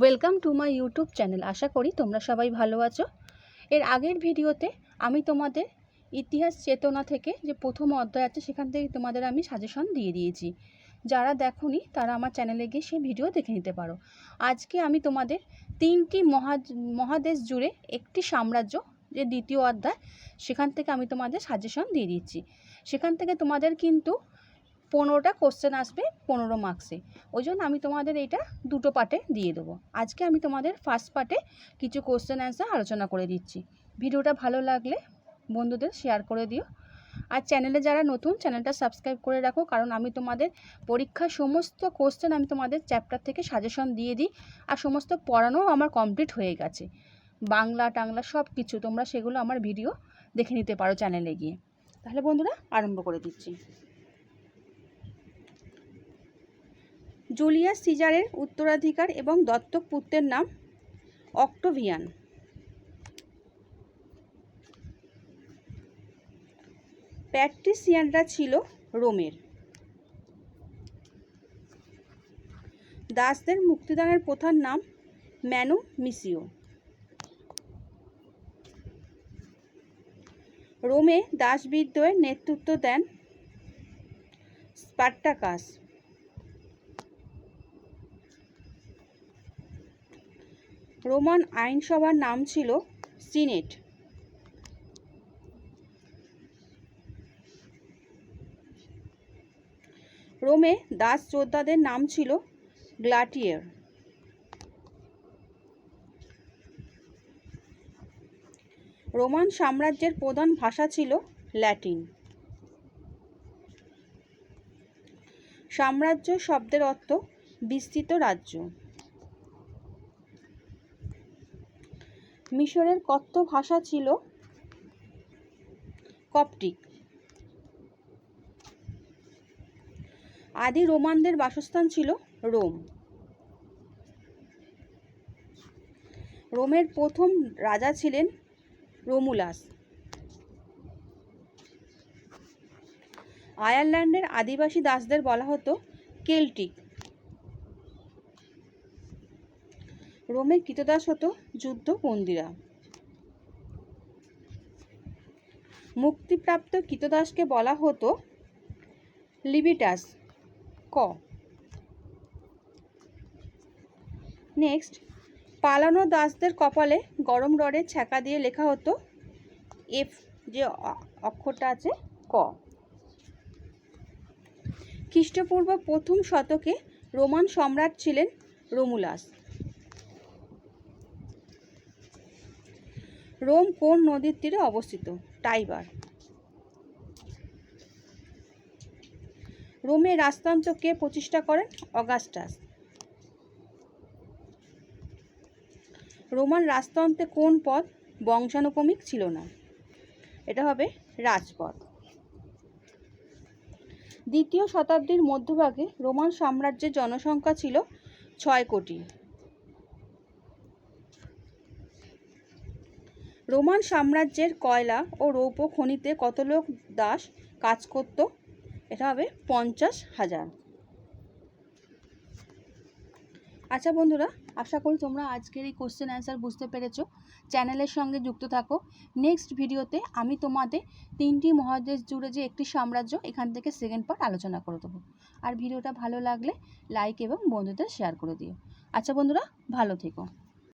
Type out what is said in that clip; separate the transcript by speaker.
Speaker 1: Welcome to my YouTube channel আশা করি তোমরা সবাই ভালো আছো। এর আগের ভিডিওতে আমি তোমাদের ইতিহাস চেতনা থেকে যে প্রথম অধ্যায় আছে, সেখান থেকে তোমাদের আমি সাজেশন দিয়ে দিয়েছি। যারা দেখোনি, তারা আমার চ্যানেলে গিয়ে সেই ভিডিও দেখে নিতে পারো। আজকে আমি তোমাদের তিনটি মহা মহাদেশ জুড়ে একটি সাম্রাজ্য, যে দ্বিতীয় অধ্যায়, সেখান থেকে আমি তোমাদের সাজেশন দিয়ে দিচ্ছি। সেখান থেকে তোমাদের কিন্তু পনেরোটা কোশ্চেন আসবে পনেরো মার্কসে ওই জন্য আমি তোমাদের এটা দুটো পার্টে দিয়ে দেবো। আজকে আমি তোমাদের ফার্স্ট পার্টে কিছু কোশ্চেন অ্যান্সার আলোচনা করে দিচ্ছি। ভিডিওটা ভালো লাগলে বন্ধুদের শেয়ার করে দিও। আর চ্যানেলে যারা নতুন চ্যানেলটা সাবস্ক্রাইব করে রাখো, কারণ আমি তোমাদের পরীক্ষার সমস্ত কোশ্চেন আমি তোমাদের চ্যাপ্টার থেকে সাজেশন দিয়ে দিই, আর সমস্ত পড়ানোও আমার কমপ্লিট হয়ে গেছে। বাংলা, টাংলা সব কিছু তোমরা সেগুলো আমার ভিডিও দেখে নিতে পারো চ্যানেলে গিয়ে। তাহলে বন্ধুরা, আরম্ভ করে দিচ্ছি। জুলিয়াস সিজারের উত্তরাধিকার এবং দত্তক পুত্রের নাম অক্টোভিয়ান। প্যাট্রিসিয়ানরা ছিল রোমের। দাসদের মুক্তিদানের প্রধান নাম ম্যানু মিসিও রোমে দাসবিদ্রোহের নেতৃত্ব দেন স্পার্টাকাস। রোমান আইনসভার নাম ছিল সিনেট। রোমে দাস যোদ্ধাদের নাম ছিল গ্লাটিয়ার। রোমান সাম্রাজ্যের প্রধান ভাষা ছিল ল্যাটিন। সাম্রাজ্য শব্দের অর্থ বিস্তৃত রাজ্য। মিশরের কথ্য ভাষা ছিল কপটিক আদি রোমানদের বাসস্থান ছিল রোম। রোমের প্রথম রাজা ছিলেন রোমুলাস। আয়ারল্যান্ডের আদিবাসী দাসদের বলা হতো কেল্টিক। রোমে কৃতদাস হতো যুদ্ধ যুদ্ধবন্দীরা মুক্তিপ্রাপ্ত কৃতদাসকে বলা হতো লিবিটাস। ক। নেক্সট, পালানো দাসদের কপালে গরম রডের ছ্যাঁকা দিয়ে লেখা হতো এফ, যে অক্ষরটা আছে, ক। খ্রিস্টপূর্ব প্রথম শতকে রোমান সম্রাট ছিলেন রোমুলাস। রোম কোন নদীর তীরে অবস্থিত? টাইবার। রোমের রাজতন্ত্র কে প্রতিষ্ঠা করেন অগাস্টাস। রোমান রাজতন্ত্রে কোন পদ বংশানুক্রমিক ছিল না? এটা হবে রাজপথ। দ্বিতীয় শতাব্দীর মধ্যভাগে রোমান সাম্রাজ্যের জনসংখ্যা ছিল ছয় কোটি। রোমান সাম্রাজ্যের কয়লা ও রৌপ্য খনিতে কত লোক দাস কাজ করত? এটা হবে পঞ্চাশ হাজার। আচ্ছা বন্ধুরা, আশা করি তোমরা আজকের এই কোশ্চেন অ্যান্সার বুঝতে পেরেছ। চ্যানেলের সঙ্গে যুক্ত থাকো। নেক্সট ভিডিওতে আমি তোমাদের তিনটি মহাদেশ জুড়ে যে একটি সাম্রাজ্য, এখান থেকে সেকেন্ড পার্ট আলোচনা করে দেবো। আর ভিডিওটা ভালো লাগলে লাইক এবং বন্ধুদের শেয়ার করে দিও। আচ্ছা বন্ধুরা, ভালো থেকো।